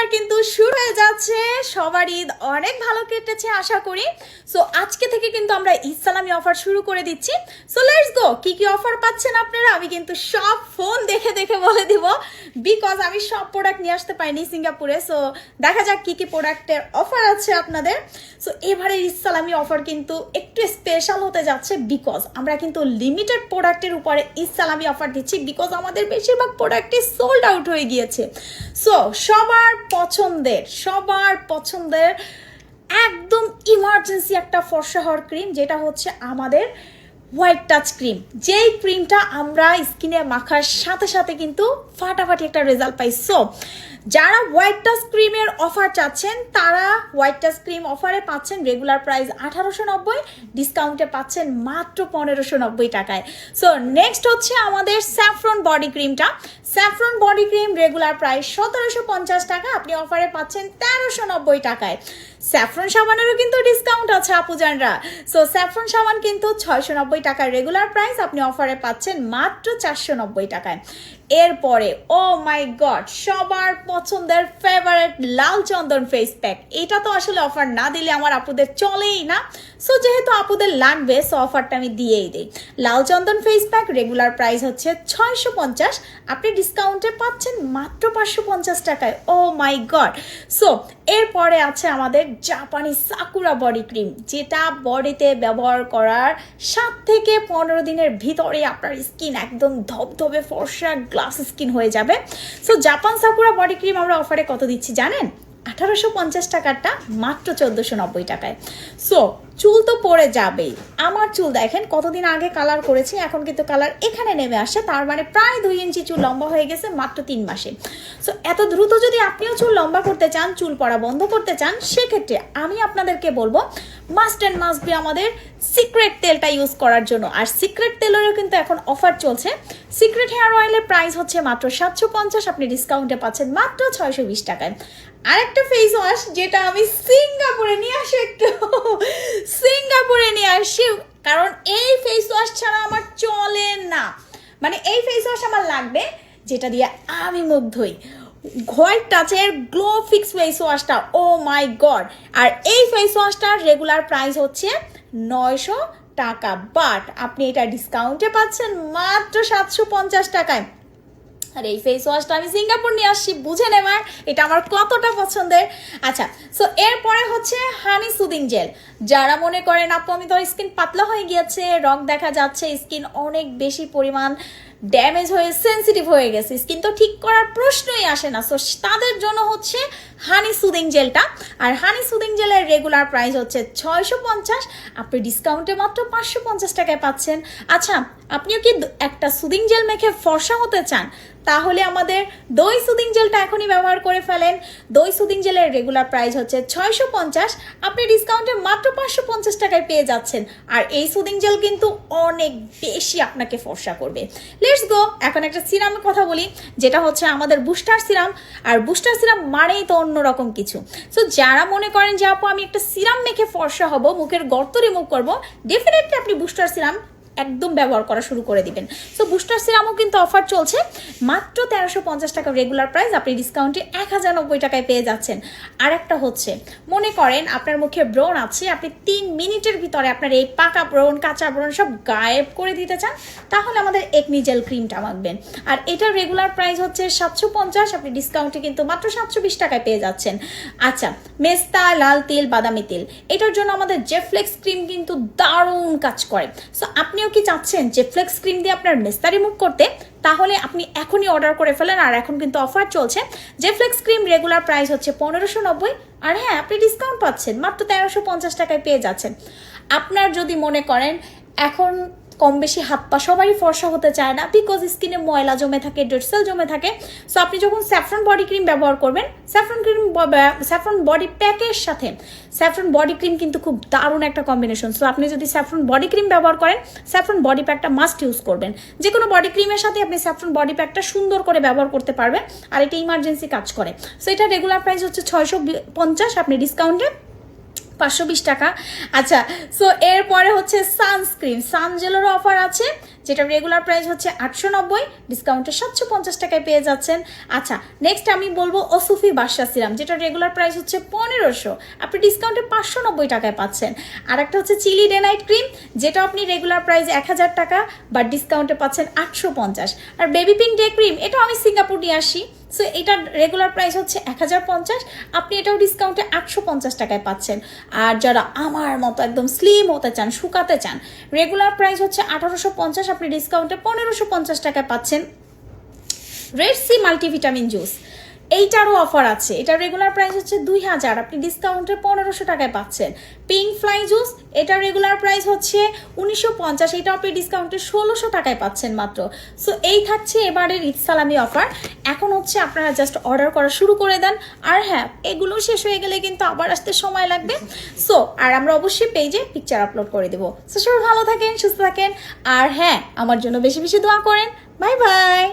Offer কিন্তু শুরু হয়ে যাচ্ছে। সবার ঈদ অনেক ভালো কেটেছে আশা করি। সো আজকে থেকে কিন্তু আমরা ঈদ সালামি অফার শুরু করে দিচ্ছি। সো লেটস গো কি কি অফার পাচ্ছেন আপনারা? আমি কিন্তু সব ফোন দেখে দেখে বলে দিব। বিকজ আমি সব প্রোডাক্ট নিয়ে আসতে পারিনি সিঙ্গাপুরে। সো দেখা যাক কি কি প্রোডাক্টের অফার আছে আপনাদের। সো এবারে ঈদ সালামি অফার কিন্তু একটু স্পেশাল হতে যাচ্ছে বিকজ আমরা কিন্তু লিমিটেড প্রোডাক্টের উপরে ঈদ সালামি অফার দিচ্ছি বিকজ আমাদের বেশিরভাগ প্রোডাক্টই সোল্ড আউট হয়ে গিয়েছে। সো সবার পছন্দের, সবার পছন্দের একদম ইমার্জেন্সি একটা ফর্সা হওয়ার ক্রিম যেটা হচ্ছে আমাদের হোয়াইট টাচ ক্রিম যেই ক্রিমটা আমরা স্কিনে মাখার সাথে সাথে কিন্তু ফাটাফাটি একটা রেজাল্ট পাই। সো যারা হোয়াইট টাচ ক্রিমের অফার চাচ্ছেন, তারা হোয়াইট টাচ ক্রিম অফারে পাচ্ছেন রেগুলার প্রাইস আঠারোশো নব্বই ডিসকাউন্টে পাচ্ছেন মাত্র পনেরোশো নব্বই টাকায়। সো নেক্সট হচ্ছে আমাদের স্যাফরন বডি ক্রিমটা saffron body cream regular price সতেরোশো পঞ্চাশ টাকা। আপনি অফারে পাচ্ছেন তেরোশো নব্বই টাকায়। স্যাফরন সাবানেরও কিন্তু ডিসকাউন্ট আছে আপুজানরা। সো স্যাফরন সাবান কিন্তু ছয়শো নব্বই টাকার রেগুলার প্রাইস আপনি অফারে পাচ্ছেন মাত্র চারশো নব্বই টাকায়। এরপরে ও মাই গড সবার পছন্দের favourite Lal Chandan face pack এটা তো আসলে অফার না দিলে আমার আপুদের চলেই না। সো যেহেতু আপুদের লাগবে সো অফারটা আমি দিয়েই দিই। লাল চন্দন ফেস প্যাক রেগুলার প্রাইস হচ্ছে ছয়শো পঞ্চাশ। আপনি ডিসকাউন্টে পাচ্ছেন মাত্র পাঁচশো পঞ্চাশ টাকায়। ও মাই গড সো এরপরে আছে আমাদের জাপানি সাকুরা বডি ক্রিম যেটা বডিতে ব্যবহার করার সাত থেকে পনেরো দিনের ভিতরে আপনার স্কিন একদম ধবধবে ফর্সা গ্লাস স্কিন হয়ে যাবে। So Japan sakura body cream আমরা অফারে কত দিচ্ছি জানেন? আঠারোশো পঞ্চাশ টাকারটা মাত্র চোদ্দোশো নব্বই টাকায়। সো চুল তো পড়ে যাবেই। আমার চুল দেখেন কতদিন আগে কালার করেছি, এখন কিন্তু কালার এখানে নেমে আসে তার মানে প্রায় দুই ইঞ্চি চুল লম্বা হয়ে গেছে মাত্র তিন মাসে। সো এত দ্রুত যদি আপনিও চুল লম্বা করতে চান, চুল পড়া বন্ধ করতে চান, সেক্ষেত্রে আমি আপনাদেরকে বলব মাস্ট অ্যান্ড মাস্ট বি আমাদের সিক্রেট তেলটা ইউজ করার জন্য। আর সিক্রেট তেলেরও কিন্তু এখন অফার চলছে। সিক্রেট হেয়ার অয়েলের প্রাইস হচ্ছে মাত্র সাতশো পঞ্চাশ, আপনি ডিসকাউন্টে পাচ্ছেন মাত্র ছয়শো বিশ টাকায়। আরেকটা ফেস ওয়াশ যেটা আমি সিঙ্গাপুরে নিয়ে আসি একটু। সিঙ্গাপুরে নিয়ে আসি, কারণ এই ফেস ওয়াশ ছাড়া আমার চলে না। মানে এই ফেস ওয়াশ আমার লাগবে, যেটা দিয়ে আমি মুখ ধুই হোয়াইট টাচের গ্লো ফিক্স ফেস ওয়াশটা ও মাই গড আর এই ফেস ওয়াশটার রেগুলার প্রাইস হচ্ছে নয়শো টাকা বাট আপনি এটা ডিসকাউন্টে পাচ্ছেন মাত্র সাতশো পঞ্চাশ টাকায়। আর এই ফেস ওয়াশটা আমি সিঙ্গাপুর নিয়ে আসছি, বুঝে নেবার এটা আমার কতটা পছন্দের। আচ্ছা সো এরপরে হচ্ছে হানি সুদিং জেল যারা মনে করেন, আপু, আমি তো স্কিন পাতলা হয়ে গিয়েছে, রং দেখা যাচ্ছে স্কিন অনেক বেশি পরিমাণ ড্যামেজ হয়ে সেন্সিটিভ হয়ে গেছে। স্কিন তো ঠিক করার প্রশ্নই আসে না। সো তাদের জন্য হচ্ছে হানি সুদিং জেলটা আর হানি সুদিং জেলের রেগুলার প্রাইস হচ্ছে ছয়শো পঞ্চাশ। আপনি ডিসকাউন্টে মাত্র পাঁচশো পঞ্চাশ টাকায় পাচ্ছেন। আচ্ছা আপনিও কি একটা সুদিং জেল মেখে ফর্সা হতে চান? তাহলে আমাদের দই সুদিং জেলটা এখনই ব্যবহার করে ফেলেন। দই সুদিং জেলের রেগুলার প্রাইস হচ্ছে ছয়শো পঞ্চাশ। আপনি ডিসকাউন্টে মাত্র পাঁচশো পঞ্চাশ টাকায় পেয়ে যাচ্ছেন। আর এই সুদিং জেল কিন্তু অনেক বেশি আপনাকে ফর্সা করবে। লেটস গো এখন একটা সিরামের কথা বলি, যেটা হচ্ছে আমাদের বুস্টার সিরাম। আর বুস্টার সিরাম মানেই তো অন্যরকম কিছু। সো যারা মনে করেন যে, আপু, আমি একটা সিরাম মেখে ফর্সা হব, মুখের গর্ত রিমুভ করব ডেফিনেটলি আপনি বুস্টার সিরাম একদম ব্যবহার করা শুরু করে দিবেন। সো বুস্টার সিরামও কিন্তু অফার চলছে। মাত্র তেরোশো পঞ্চাশ টাকা রেগুলার প্রাইস আপনি ডিসকাউন্টে এক হাজার নব্বই টাকায় পেয়ে যাচ্ছেন। আর একটা হচ্ছে, মনে করেন আপনার মুখে ব্রণ আছে, আপনি তিন মিনিটের ভিতরে আপনার এই পাকা ব্রণ, কাঁচা ব্রণ সব গায়েব করে দিতে চান, তাহলে আমাদের একনি জেল ক্রিমটা মাখবেন। আর এটার রেগুলার প্রাইস হচ্ছে সাতশো পঞ্চাশ, আপনি ডিসকাউন্টে কিন্তু মাত্র সাতশো বিশ টাকায় পেয়ে যাচ্ছেন। আচ্ছা মেস্তা, লাল তেল, বাদামি তেল, এটার জন্য আমাদের জেফ্লেক্স ক্রিম কিন্তু দারুণ কাজ করে। সো আপনিও কি চাচ্ছেন? যে ফ্লেক্স ক্রিম দিয়ে আপনার মেস্তা রিমুভ করতে, তাহলে আপনি এখনই অর্ডার করে ফেলেন আর এখন কিন্তু অফার চলছে। যে ফ্লেক্স ক্রিম রেগুলার প্রাইস হচ্ছে পনেরোশো নব্বই, আর হ্যাঁ আপনি ডিসকাউন্ট পাচ্ছেন, মাত্র তেরোশো পঞ্চাশ টাকায় পেয়ে যাচ্ছেন। আপনার যদি মনে করেন, এখন কম বেশি হাত পা সবারই ফর্সা হতে চায় না বিকজ স্কিনে ময়লা জমে থাকে ডেটসেল জমে থাকে। সো আপনি যখন স্যাফ্রন বডি ক্রিম ব্যবহার করবেন স্যাফ্রন ক্রিম স্যাফ্রন বডি প্যাকের সাথে স্যাফ্রন বডি ক্রিম কিন্তু খুব দারুণ একটা কম্বিনেশন সো আপনি যদি স্যাফ্রন বডি ক্রিম ব্যবহার করেন স্যাফ্রন বডি প্যাকটা মাস্ট ইউজ করবেন। যে কোনো বডি ক্রিমের সাথে আপনি স্যাফ্রন বডি প্যাকটা সুন্দর করে ব্যবহার করতে পারবেন আর এটা ইমার্জেন্সি কাজ করে। সো এটা রেগুলার প্রাইস হচ্ছে ছয়শো পঞ্চাশ, আপনি ডিসকাউন্টে পাঁচশো বিশ টাকা। আচ্ছা সো এরপরে হচ্ছে সানস্ক্রিন সানজেলের অফার আছে যেটা রেগুলার প্রাইস হচ্ছে আটশো নব্বই ডিসকাউন্টে সাতশো পঞ্চাশ টাকায় পেয়ে যাচ্ছেন। আচ্ছা নেক্সট আমি বলব অসুফি বাসা সিরাম যেটা রেগুলার প্রাইস হচ্ছে পনেরোশো। আপনি ডিসকাউন্টে পাঁচশো নব্বই টাকায় পাচ্ছেন। আর একটা হচ্ছে চিলি ডে নাইট ক্রিম যেটা আপনি রেগুলার প্রাইস এক হাজার টাকা বা ডিসকাউন্টে পাচ্ছেন আটশো পঞ্চাশ। আর বেবি পিঙ্ক ডে ক্রিম এটা আমি সিঙ্গাপুর নিয়ে আসি। সো এটার রেগুলার প্রাইস হচ্ছে এক হাজার পঞ্চাশ, আপনি এটাও ডিসকাউন্টে আটশো পঞ্চাশ টাকায় পাচ্ছেন। আর যারা আমার মতো একদম স্লিম হতে চান, শুকাতে চান রেগুলার প্রাইস হচ্ছে আঠারোশো পঞ্চাশ, আপনি ডিসকাউন্টে পনেরোশো পঞ্চাশ টাকায় পাচ্ছেন। রেড সি মাল্টিভিটামিন জুস এইটারও অফার আছে। এটার রেগুলার প্রাইস হচ্ছে দুই হাজার। আপনি ডিসকাউন্টে পনেরোশো টাকায় পাচ্ছেন। পিঙ্ক ফ্লাই জুস এটার রেগুলার প্রাইস হচ্ছে উনিশশো পঞ্চাশ। এটা আপনি ডিসকাউন্টে ষোলোশো টাকায় পাচ্ছেন মাত্র। সো এই থাকছে এবারের ঈদ সালামি অফার। এখন হচ্ছে আপনারা জাস্ট অর্ডার করা শুরু করে দেন। আর হ্যাঁ এগুলো শেষ হয়ে গেলে কিন্তু আবার আসতে সময় লাগবে। সো আর আমরা অবশ্যই পেজে পিকচার আপলোড করে দেবো। সো সবাই ভালো থাকেন, সুস্থ থাকেন। আর হ্যাঁ আমার জন্য বেশি বেশি দোয়া করেন। Bye bye